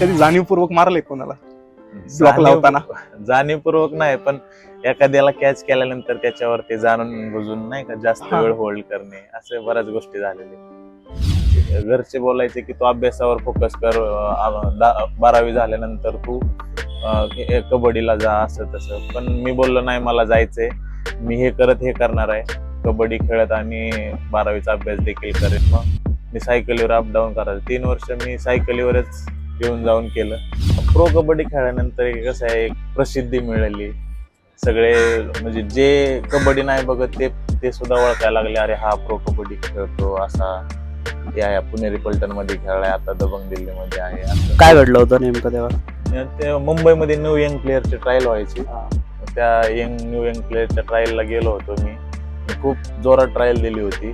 कधी जाणीवपूर्वक मारले कोणाला? जाणीव- लावताना. जाणीवपूर्वक नाही पण एखाद्याला कॅच केल्यानंतर त्याच्यावर ते जाणून बुजून नाही का जास्त. वेळ होल्ड करणे असे बऱ्याच गोष्टी झालेल्या घरचे बोलायचे की तू अभ्यासावर फोकस कर बारावी झाल्यानंतर तू कबड्डीला जा असं तसं. पण मी बोललो नाही मला जायचंय. मी हे करत हे करणार आहे. कबड्डी खेळत आणि बारावीचा अभ्यास देखील करेन. मग मी सायकलीवर अप डाऊन करायचं. तीन वर्ष मी सायकलीवरच येऊन जाऊन केलं. प्रो कबड्डी खेळल्यानंतर एक कसं आहे एक प्रसिद्धी मिळाली. सगळे म्हणजे जे कबड्डी नाही बघत ते ते सुद्धा ओळखायला लागले अरे हा प्रो कबड्डी खेळतो असा या या पुणेरी पलटणमध्ये खेळलाय आता दबंग दिल्लीमध्ये आहे. असं. काय घडलं होतं नेमकं तेव्हा? ते मुंबईमध्ये न्यू यंग प्लेअरची ट्रायल व्हायची. त्या यंग न्यू यंग प्लेअरच्या ट्रायलला गेलो होतो मी. मी खूप जोरात ट्रायल दिली होती.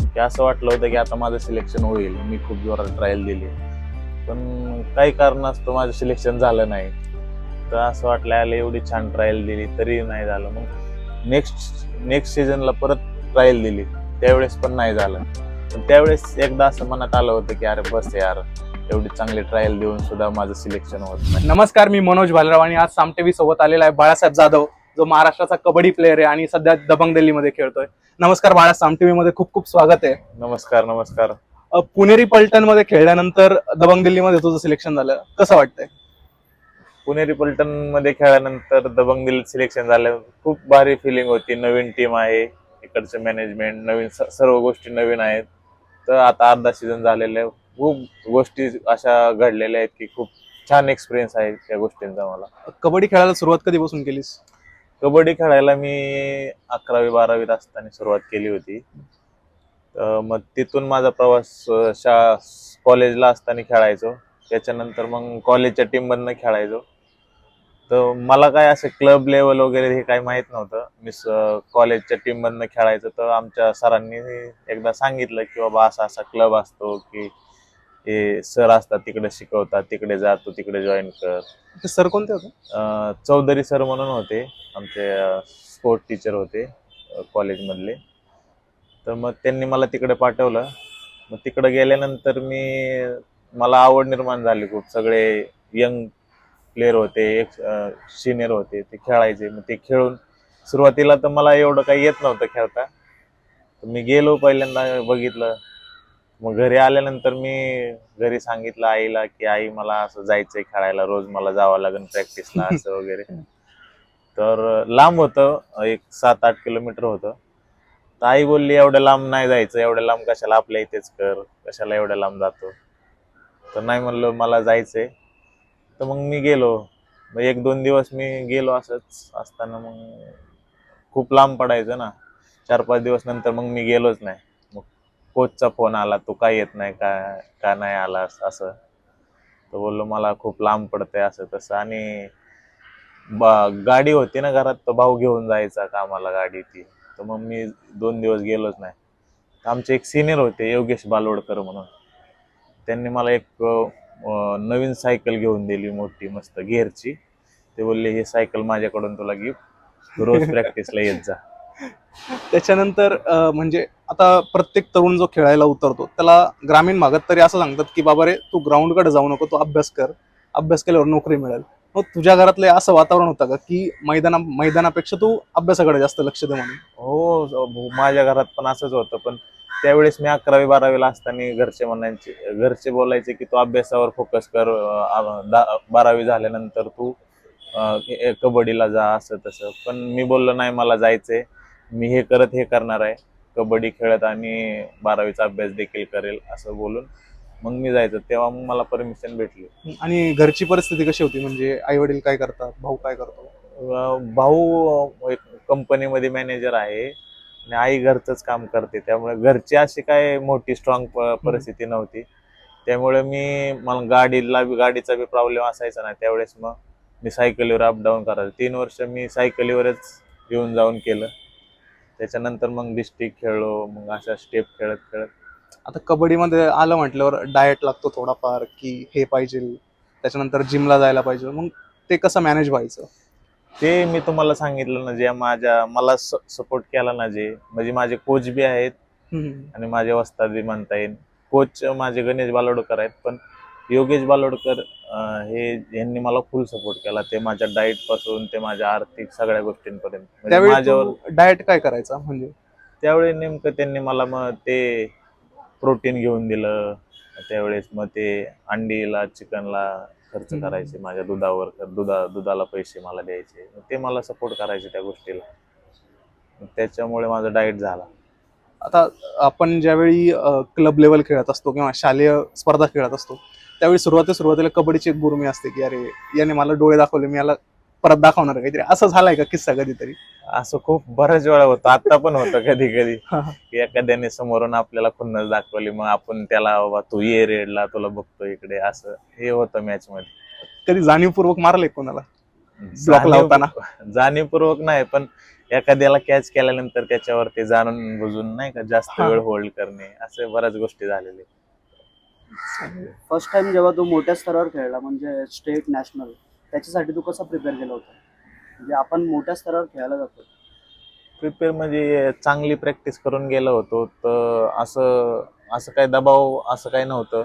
की असं वाटलं होतं की आता माझं सिलेक्शन होईल. मी खूप जोरात ट्रायल दिली. पण काही कारणास्तव माझं सिलेक्शन झालं नाही. तर असं वाटलं आलं एवढी छान ट्रायल दिली तरी नाही झालं. मग नेक्स्ट नेक्स्ट सीझनला परत ट्रायल दिली. त्यावेळेस पण नाही झालं. पण त्यावेळेस एकदा असं मनात आलं होतं की अरे बस यार एवढी चांगली ट्रायल देऊन सुद्धा माझं सिलेक्शन होत नाही. नमस्कार मी मनोज भालराव आणि आज सामटेवी सोबत आलेला आहे बाळासाहेब जाधव जो महाराष्ट्राचा कबड्डी प्लेअर आहे आणि सध्या दबंग दिल्लीमध्ये खेळतोय. नमस्कार बाळा सामटेवी मध्ये खूप खूप स्वागत आहे. नमस्कार नमस्कार. पुणेरी पलटणमध्ये खेळल्यानंतर दबंग दिल्लीमध्ये तुझं सिलेक्शन झालं. कसं वाटतंय? पुणेरी पलटणमध्ये खेळल्यानंतर दबंग दिल्लीत सिलेक्शन झालं. खूप भारी फिलिंग होती. नवीन टीम आहे. इकडचं मॅनेजमेंट नवीन सर्व गोष्टी नवीन आहेत. तर आता अर्धा सीझन झालेला आहे. खूप गोष्टी अशा घडलेल्या आहेत की खूप छान एक्सपिरियन्स आहे त्या गोष्टींचा मला. कबड्डी खेळायला सुरुवात कधीपासून केलीस? कबड्डी खेळायला मी अकरावी बारावीत असताना सुरुवात केली होती. मग तिथून माझा प्रवास शा कॉलेजला असताना खेळायचो. त्याच्यानंतर मग कॉलेजच्या टीममधनं खेळायचो. तर मला काय असं क्लब लेवल वगैरे हे काही माहीत नव्हतं. मी कॉलेजच्या टीममधनं खेळायचं. तर आमच्या सरांनी एकदा सांगितलं की बाबा असा असा क्लब असतो की हे सर असतात तिकडे शिकवतात तिकडे जा तू तिकडे जॉईन कर. ते सर कोणते होते? चौधरी सर म्हणून होते. आमचे स्पोर्ट टीचर होते कॉलेजमधले तर मग त्यांनी मला तिकडे पाठवलं. मग तिकडे गेल्यानंतर मी मला आवड निर्माण झाली खूप. सगळे यंग प्लेअर होते एक सिनियर होते ते खेळायचे. मग ते खेळून सुरुवातीला तर मला एवढं काही येत नव्हतं खेळता. तर मी गेलो पहिल्यांदा बघितलं. मग घरी आल्यानंतर मी घरी सांगितलं आईला की आई मला असं जायचंय खेळायला. रोज मला जावं लागेल प्रॅक्टिसला असं वगैरे. तर लांब होतं. एक सात आठ किलोमीटर होतं. तर आई बोलली एवढ्या लांब नाही जायचं एवढ्या लांब कशाला आपल्या इथेच कर कशाला एवढ्या लांब जातो? तर नाही म्हणलं मला जायचंय. तर मग मी गेलो. मग एक दोन दिवस मी गेलो असंच असताना मग खूप लांब पडायचं ना. चार पाच दिवस नंतर मग मी गेलोच नाही. मग कोचचा फोन आला तू काय येत नाही का का नाही आलास? असं. तर बोललो मला खूप लांब पडतंय असं तसं. आणि बा- गाडी होती ना घरात तर भाऊ घेऊन जायचा कामाला गाडी ती तर मग मी दोन दिवस गेलोच नाही. आमचे एक सिनियर होते योगेश बालोडकर म्हणून. त्यांनी मला एक नवीन सायकल घेऊन दिली मोठी मस्त गेअरची ते बोलले हे सायकल माझ्याकडून तुला गिफ्ट रोज प्रॅक्टिसला येत जा. त्याच्यानंतर म्हणजे आता प्रत्येक तरुण जो खेळायला उतरतो त्याला ग्रामीण भागात तरी असं सांगतात की बाबा रे तू ग्राउंडकडे जाऊ नको तू अभ्यास कर. अभ्यास केल्यावर नोकरी मिळेल. मग तुझ्या घरातलं असं वातावरण होतं का? की मैदाना मैदानापेक्षा तू अभ्यासाकडे जास्त लक्ष दे म्हणून. हो, हो माझ्या घरात पण असंच होतं. पण त्यावेळेस मी अकरावी बारावीला असताना घरचे म्हणायचे घरचे बोलायचे की तू अभ्यासावर फोकस कर बारावी झाल्यानंतर तू कबड्डीला जा असं तसं. पण मी बोललो नाही मला जायचंय. मी हे करत हे करणार आहे. कबड्डी खेळत आणि बारावीचा अभ्यास देखील करेल असं बोलून मग मी जायचं. तेव्हा मग मला परमिशन भेटली. आणि घरची परिस्थिती कशी होती? म्हणजे आई वडील काय करतात? भाऊ काय करतो? अं, भाऊ एक कंपनीमध्ये मॅनेजर आहे आणि आई घरचंच काम करते. त्यामुळे घरची अशी काय मोठी स्ट्रॉंग परिस्थिती नव्हती. त्यामुळे मी मला गाडीला बी- गाडीचा बी प्रॉब्लेम असायचा ना त्यावेळेस मग मी सायकलीवर अप डाऊन करायचो. तीन वर्ष मी सायकलीवरच येऊन जाऊन केलं. त्याच्यानंतर मग डिस्ट्रिक्ट खेळलो मग अशा स्टेप खेळत खेळत आता कबड्डीमध्ये आलं म्हटल्यावर डाएट लागतो थोडाफार की हे पाहिजे त्याच्यानंतर जिमला जायला पाहिजे. मग ते कसं मॅनेज व्हायचं? ते मी तुम्हाला सांगितलं ना जे माझ्या मला सपोर्ट केला ना जे म्हणजे माझे कोच बी आहेत. आणि माझे वस्ताद बी म्हणता येईल. कोच माझे गणेश बालोडकर आहेत पण योगेश बालोडकर हे यांनी मला फुल सपोर्ट केला. ते माझ्या डाईटपासून ते माझ्या आर्थिक सगळ्या गोष्टींपर्यंत. म्हणजे माझ्यावर डाएट काय करायचा म्हणजे? त्यावेळी नेमकं त्यांनी मला मग ते प्रोटीन घेऊन दिलं. त्यावेळेस मग ते अंडीला चिकनला खर्च. करायचे. माझ्या दुधावर दुधा दुधाला पैसे मला द्यायचे. ते मला सपोर्ट करायचे त्या गोष्टीला. त्याच्यामुळे माझा डाएट झाला. आता आपण ज्यावेळी क्लब लेवल खेळत असतो किंवा शालेय स्पर्धा खेळत असतो त्यावेळी सुरुवाती सुरुवातीला कबड्डीची एक गुरुमी असते की अरे याने मला डोळे दाखवले मी याला परत दाखवणार काहीतरी. असं झालंय का किस्सा कधीतरी? असं खूप बऱ्याच वेळा होतं. आता पण होतं कधी कधी एखाद्याने समोरून आपल्याला खुन्नस दाखवली मग आपण त्याला बाबा तू ये रेडला तुला बघतो इकडे. असं हे होतं मॅच मध्ये कधी जाणीवपूर्वक मारले कोणाला? लावताना. जाणीवपूर्वक नाही पण एखाद्याला कॅच केल्यानंतर त्याच्यावर ते जाणून बुजून नाही का जास्त. वेळ होल्ड करणे असे बऱ्याच गोष्टी झालेल्या फर्स्ट टाइम जेव्हा तू मोठ्या स्तरावर खेळला म्हणजे स्टेट नॅशनल त्याच्यासाठी तू कसं प्रिपेअर केलं होतं? म्हणजे आपण मोठ्या स्तरावर खेळायला जातो. प्रिपेअर म्हणजे चांगली प्रॅक्टिस करून गेलो होतो तर असं असं काही दबाव असं काही नव्हतं.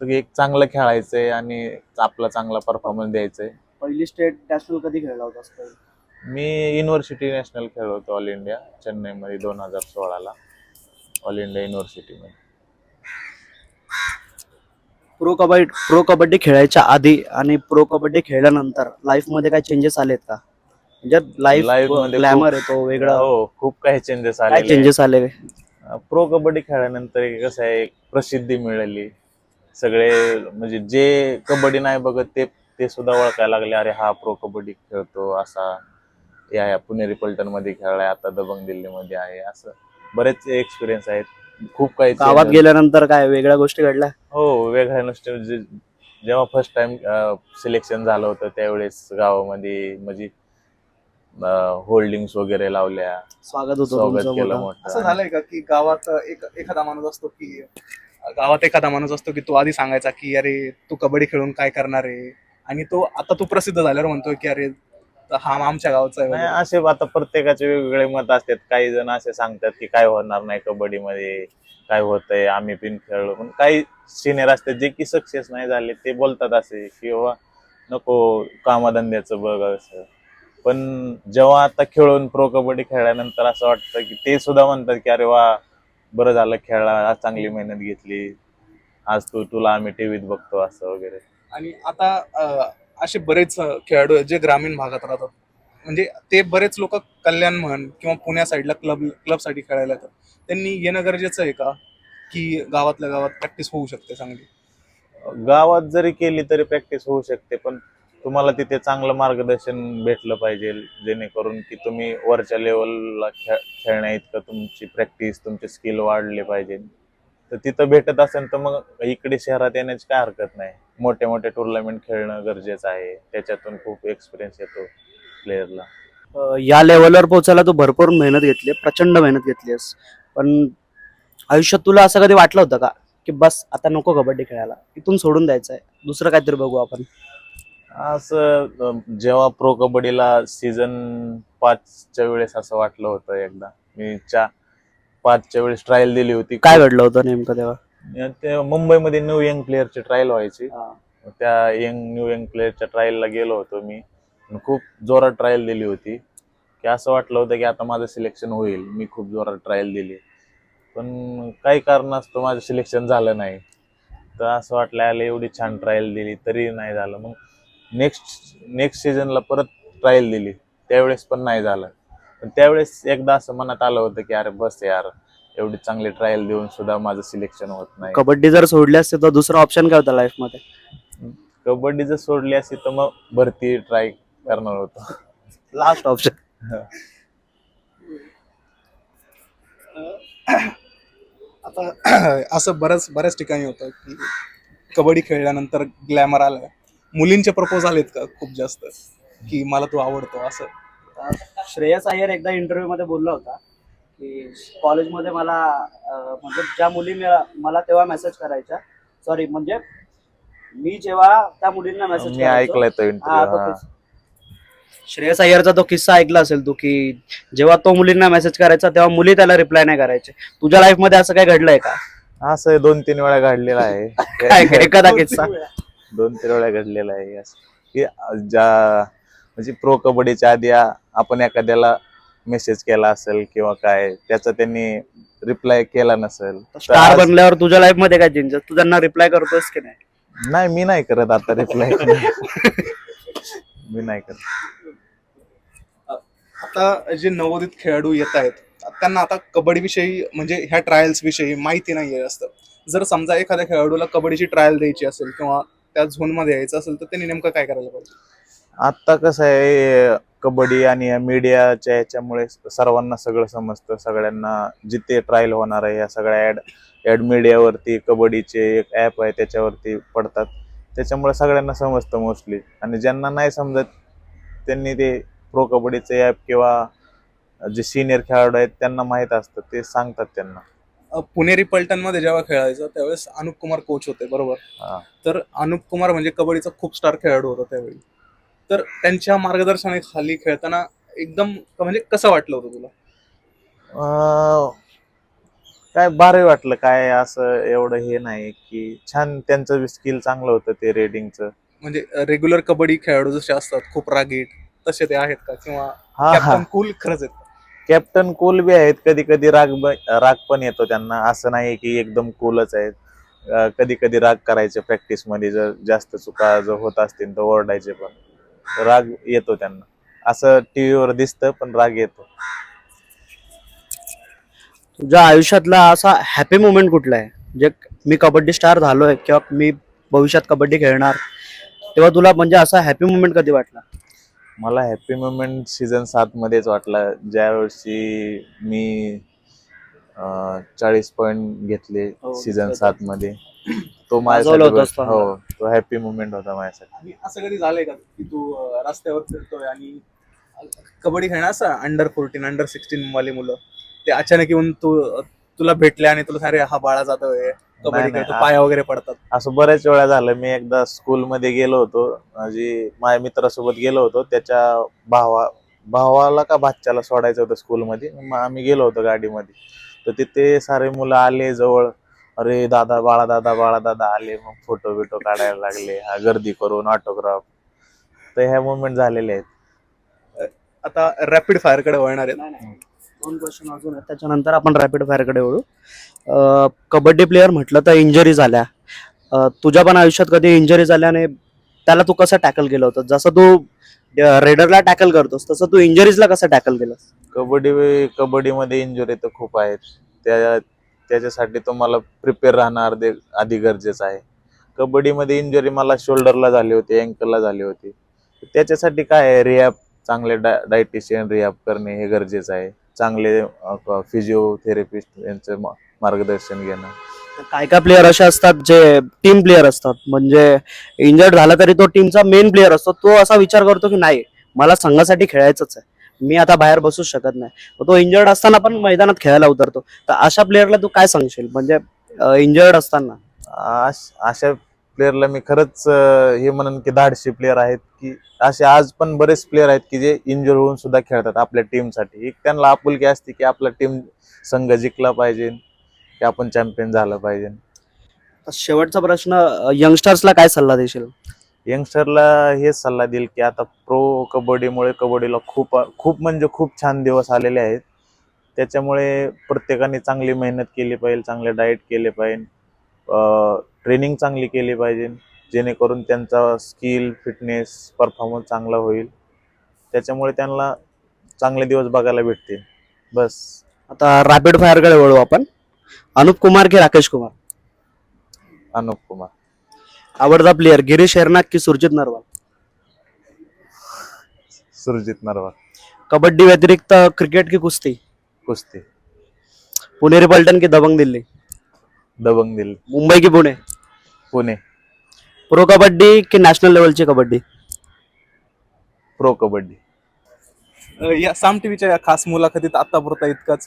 तर एक चांगलं खेळायचंय आणि आपला चांगला परफॉर्मन्स द्यायचंय. पहिली स्टेट नॅशनल कधी खेळला काही मी युनिव्हर्सिटी नॅशनल खेळलो होतो ऑल इंडिया चेन्नईमध्ये दोन हजार सोळाला. ऑल इंडिया युनिव्हर्सिटीमध्ये प्रो कबड्डी प्रो कबड्डी खेळायच्या आधी आणि प्रो कबड्डी खेळल्यानंतर लाईफमध्ये काय चेंजेस आलेत का? म्हणजे लाईफमध्ये ग्लॅमर येतो वेगळा. हो खूप काही चेंजेस काय आले चेंजेस आले प्रो कबड्डी खेळल्यानंतर एक कसं आहे प्रसिद्धी मिळाली. सगळे म्हणजे जे कबड्डी नाही बघत ते ते सुद्धा ओळखायला लागले अरे हा प्रो कबड्डी खेळतो असा या पुणेरी पलटणमध्ये खेळलाय आता दबंग दिल्लीमध्ये आहे असं बरेच एक्सपिरियन्स आहेत. खूप काही गावात गेल्यानंतर काय वेगळ्या गोष्टी घडल्या? हो वेगळ्या नुसते म्हणजे जेव्हा फर्स्ट टाइम सिलेक्शन झालं होतं त्यावेळेस गावामध्ये म्हणजे होल्डिंग्स वगैरे लावल्या. स्वागत होतं केलं. असं झालंय का की गावात एक एखादा माणूस असतो की गावात एखादा माणूस असतो की तो आधी सांगायचा की अरे तू कबड्डी खेळून काय करणार आहे? आणि तो आता तू प्रसिद्ध झाल्यावर म्हणतोय की अरे हा आमच्या गावचा आहे नाही वगैरे. असे आता प्रत्येकाचे वेगवेगळे मत असतात. काही जण असे सांगतात की काय होणार नाही कबड्डीमध्ये काय होतंय आम्ही पण खेळलो. पण काही सिनियर असतात जे की सक्सेस नाही झाले ते बोलतात असे की बाबा नको कामधंद्याचं बघ असं. पण जेव्हा आता खेळून प्रो कबड्डी खेळल्यानंतर असं वाटतं की ते सुद्धा म्हणतात की अरे वा बरं झालं खेळला आज चांगली मेहनत घेतली. आज तू तुला आम्ही टीव्हीत बघतो असं वगैरे. आणि आता अं, असे बरेच खेळाडू आहेत जे ग्रामीण भागात राहतात. म्हणजे ते बरेच लोक कल्याण म्हण किंवा पुण्या साईडला क्लब क्लबसाठी खेळायला येतात. त्यांनी येणं गरजेचं आहे का? की गावातल्या गावात प्रॅक्टिस होऊ शकते चांगली? गावात जरी केली तरी प्रॅक्टिस होऊ शकते पण तुम्हाला तिथे चांगलं मार्गदर्शन भेटलं पाहिजे जेणेकरून की तुम्ही वरच्या लेवलला खेळ खेळण्या इतकं तुमची प्रॅक्टिस तुमचे स्किल वाढले पाहिजे. तर तिथं भेटत असेल तर मग इकडे शहरात येण्याची काय हरकत नाही. मोठे मोठे टुर्नामेंट खेळणं गरजेचं आहे. त्याच्यातून खूप एक्सपिरियन्स येतो प्लेअरला अं, या लेवलवर पोहोचायला तू भरपूर मेहनत घेतली प्रचंड मेहनत घेतलीस पण आयुष्यात तुला असं कधी वाटलं होतं का? की बस आता नको कबड्डी खेळायला. इथून सोडून द्यायचं आहे दुसरं काहीतरी बघू आपण. असं अं, जेव्हा प्रो कबड्डीला सीझन पाचच्या वेळेस असं वाटलं होतं एकदा. मी चा पाचच्या वेळेस ट्रायल दिली होती. काय घडलं होतं नेमकं तेव्हा? ते मुंबईमध्ये न्यू यंग प्लेअरची ट्रायल व्हायची. त्या यंग न्यू यंग प्लेअरच्या ट्रायलला गेलो होतो मी. खूप जोरात ट्रायल दिली होती. की असं वाटलं होतं की आता माझं सिलेक्शन होईल. मी खूप जोरात ट्रायल दिली. पण काही कारणास्तव माझं सिलेक्शन झालं नाही. तर असं वाटलं याला एवढी छान ट्रायल दिली तरी नाही झालं. मग नेक्स्ट नेक्स्ट सीझनला परत ट्रायल दिली. त्यावेळेस पण नाही झालं. पण त्यावेळेस एकदा असं मनात आलं होतं की अरे बस यार एवढी चांगली ट्रायल देऊन सुद्धा माझं सिलेक्शन होत नाही. कबड्डी जर सोडली असते तर दुसरा ऑप्शन काय होता लाईफमध्ये? कबड्डी जर सोडली असती तर मग भरती ट्राय करणार होतो. लास्ट ऑप्शन आता असं बऱ्याच बऱ्याच ठिकाणी होतं की कबड्डी खेळल्यानंतर ग्लॅमर आलं. मुलींचे प्रपोज आलेत का खूप जास्त? की मला तू आवडतो असं? श्रेयस अय्यर एकदा इंटरव्ह्यू मध्ये बोलला होता. की कॉलेजमध्ये मला अं, म्हणजे ज्या मुली मला मला तेव्हा मेसेज करायच्या सॉरी म्हणजे मी जेव्हा त्या मुलींना मेसेज मी ऐकलंय तो इंटरव्ह्यू श्रेयस अय्यरचा तो किस्सा ऐकला असेल तू की जेव्हा तो मुलींना मेसेज करायचा तेव्हा मुली त्याला रिप्लाय नाही करायचे. तुझ्या लाईफमध्ये असं काय घडलंय का? असं दोन तीन वेळा घडलेलं आहे. काय एखादा किस्सा? दोन तीन वेळा घडलेलं आहे. असं. की ज्या म्हणजे प्रो कबड्डीच्या आधी आ- आपण एखाद्याला मेसेज केला असेल किंवा काय त्याचा त्यांनी रिप्लाय केला नसेल. तर स्टार आज- बनल्यावर तुझ्या लाईफमध्ये काय चेंजेस तू त्यांना रिप्लाय करतोस की नाही? नाही मी नाही करत आता रिप्लाय मी नाही करत. आता जे नवोदित खेळाडू येत आहेत त्यांना आता कबड्डी विषयी म्हणजे ह्या ट्रायल्स विषयी माहिती नाही असतं जर समजा एखाद्या खेळाडूला कबड्डीची ट्रायल द्यायची असेल किंवा त्या झोनमध्ये यायचं असेल तर त्यांनी नेमकं काय करायला पाहिजे? आता कसं आहे कबड्डी आणि या मीडियाच्या याच्यामुळे सर्वांना सगळं समजतं. सगळ्यांना जिथे ट्रायल होणार आहे या सगळ्या ऍड ऍड मीडियावरती कबड्डीचे एक ऍप आहे त्याच्यावरती पडतात. त्याच्यामुळे सगळ्यांना समजतं मोस्टली आणि ज्यांना नाही समजत त्यांनी ते प्रो कबड्डीचे ऍप किंवा जे सिनियर खेळाडू आहेत त्यांना माहीत असतं. ते सांगतात त्यांना. पुणेरी पलटणमध्ये जेव्हा खेळायचं त्यावेळेस अनुप कुमार कोच होते बरोबर. तर अनुप कुमार म्हणजे कबड्डीचा खूप स्टार खेळाडू होता त्यावेळी. तर त्यांच्या मार्गदर्शनाखाली खेळताना एकदम म्हणजे कसं वाटलं होतं तुला? अं, काय भारी वाटलं काय असं एवढं हे नाही की छान त्यांचं स्किल चांगलं होतं ते रेडिंगचं म्हणजे रेग्युलर कबड्डी खेळाडू जसे असतात खूप रागीट तसे ते आहेत का? किंवा हा हा. कॅप्टन कूल खरंच आहेत का? कॅप्टन कूल बी आहेत कधी कधी राग ब- राग पण येतो त्यांना. असं नाही की एकदम कूलच आहेत. कधी कधी राग करायचे प्रॅक्टिसमध्ये जर जास्त चुका जर होत असतील तर ओरडायचे पण. राग येतो त्यांना. असं टीव्हीवर दिसतं पण राग येतो. तुझ्या आयुष्यातला असा हॅपी मोमेंट कुठला आहे? जे मी कबड्डी स्टार झालोय किंवा मी भविष्यात कबड्डी खेळणार तेव्हा तुला म्हणजे असा हॅपी मोमेंट कधी वाटला? मला हॅपी मोमेंट सीझन सात मध्येच वाटला. ज्या वर्षी मी चाळीस पॉइंट घेतले हो, सीझन. सात मध्ये. तो माझ्यासाठी तो. हो तो हॅपी मोमेंट होता माझ्यासाठी. आणि असं कधी झालंय का की तू अ, रस्त्यावर फिरतोय आणि कबड्डी खेळणार असं अंडर फोर्टीन अंडर सिक्स्टीन वाली मुलं ते अचानक येऊन तू तुला भेटले आणि तुला अरे हा बाळा जातोय. कबड्डी नाही, खेळतो आ- पाया वगैरे पडतात. असं बऱ्याच वेळा झालं. मी एकदा स्कूल मध्ये गेलो होतो. माझी माझ्या मित्रासोबत गेलो होतो. त्याच्या भावा भावाला का भाच्याला सोडायचं होतं स्कूलमध्ये मग आम्ही गेलो होतो गाडीमध्ये. तर तिथे सारे मुलं आले जवळ. अरे दादा बाळा दादा बाळा दादा आले मग फोटो बिटो काढायला लागले. हा गर्दी करून ऑटोग्राफ तर ह्या मुवमेंट झालेले आहेत. आता रॅपिड फायरकडे वळणार आहेत. दोन क्वेश्चन अजून आहेत. त्याच्यानंतर आपण रॅपिड फायरकडे वळू. अं, कबड्डी प्लेअर म्हटलं तर इंजरी झाल्या. अं, तुझ्या पण आयुष्यात कधी इंजरी झाल्याने त्याला तू कसं टॅकल केलं होतं? जसं तू रेडरला टॅकल करतोस तसं तू इंजरीजला कसं टॅकल केलंस? कबड्डी कबड्डीमध्ये इंजुरी तर खूप आहेत. त्या त्याच्यासाठी तुम्हाला प्रिपेअर राहणार दे आधी गरजेचं आहे. कबड्डीमध्ये इंजुरी मला शोल्डरला झाली होती अँकलला झाली होती. त्याच्यासाठी काय आहे? रिॲप चांगले डायटिशियन रिॲप करणे हे गरजेचं आहे. चांगले फिजिओथेरपिस्ट यांचं मार्गदर्शन घेणं. काय काय प्लेअर असे असतात जे टीम प्लेअर असतात? म्हणजे इंजर्ड झाला तरी तो टीमचा मेन प्लेअर असतो. तो असा विचार करतो की नाही मला संघासाठी खेळायचंच आहे. मी आता बाहेर बसूच शकत नाही. तो इंजर्ड असताना पण मैदानात खेळायला उतरतो. तर अशा प्लेअरला तू काय सांगशील? म्हणजे इंजर्ड असताना. अश- प्लेअरला मी खरंच हे म्हणन की धाडशी प्लेअर आहेत की असे आज पण बरेच प्लेअर आहेत की जे इंजुर होऊन सुद्धा खेळतात आपल्या टीमसाठी एक त्यांना आपुलकी असते की आपला टीम संघ जिंकला पाहिजे की आपण चॅम्पियन झालं पाहिजे. शेवटचा प्रश्न यंगस्टर्सला काय सल्ला देशील? यंगस्टरला हेच सल्ला देईल की आता प्रो कबड्डीमुळे कबड्डीला खूप खूप म्हणजे खूप छान दिवस आलेले आहेत. त्याच्यामुळे प्रत्येकाने चांगली मेहनत केली पाहिजे चांगले डाएट केले पाहिजे. ट्रेनिंग चांगली केली पाहिजे जेणेकरून त्यांचा स्किल फिटनेस परफॉर्मन्स चांगला होईल. त्याच्यामुळे त्यांना चांगले दिवस बघायला भेटतील. बस. आता रॅपिड फायरकडे वळू आपण. अनुप कुमार की राकेश कुमार? अनुप कुमार. आवडता प्लेअर गिरीश एरनाक की सुरजित नरवाल सुरजित नरवाल कबड्डी व्यतिरिक्त क्रिकेट की कुस्ती? कुस्ती. पुणेरी पलटण की दबंग दिल्ली? दबंग दिल्ली. मुंबई की पुणे? पुणे. प्रो कबड्डी की नॅशनल लेवलची कबड्डी? प्रो कबड्डी. या साम टीव्हीच्या या खास मुलाखतीत आतापुरता इतकाच.